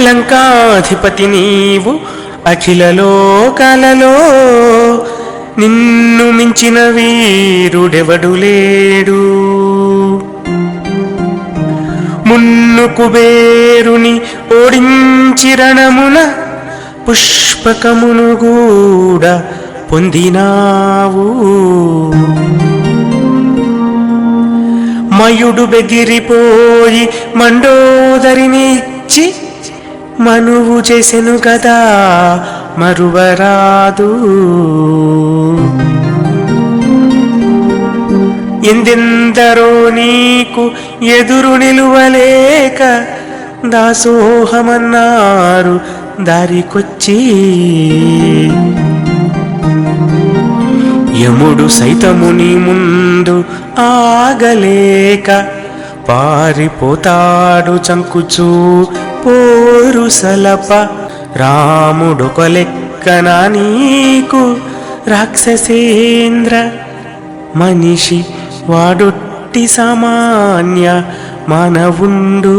లంకాధిపతి నీవు అఖిలలోకాలలో నిన్ను మించిన వీరుడెవడు లేడు. మున్ను కుబేరుని ఓడించి రణమున పుష్పకమును కూడా పొందినావు. మయుడు బెదిరిపోయి మండోదరినిచ్చి మనువు చేసెను కదా మరువరాదు. ఎందెందరో నీకు ఎదురు నిలువలేక దాసోహమన్నారు దారికొచ్చి. యముడు సైతముని ముందు ఆగలేక పారిపోతాడు చంకుచూ సలప రాముడు కొలెక్కన నీకు రాక్షసేంద్ర మనిషి వాడొట్టి సామాన్య మానవుండు.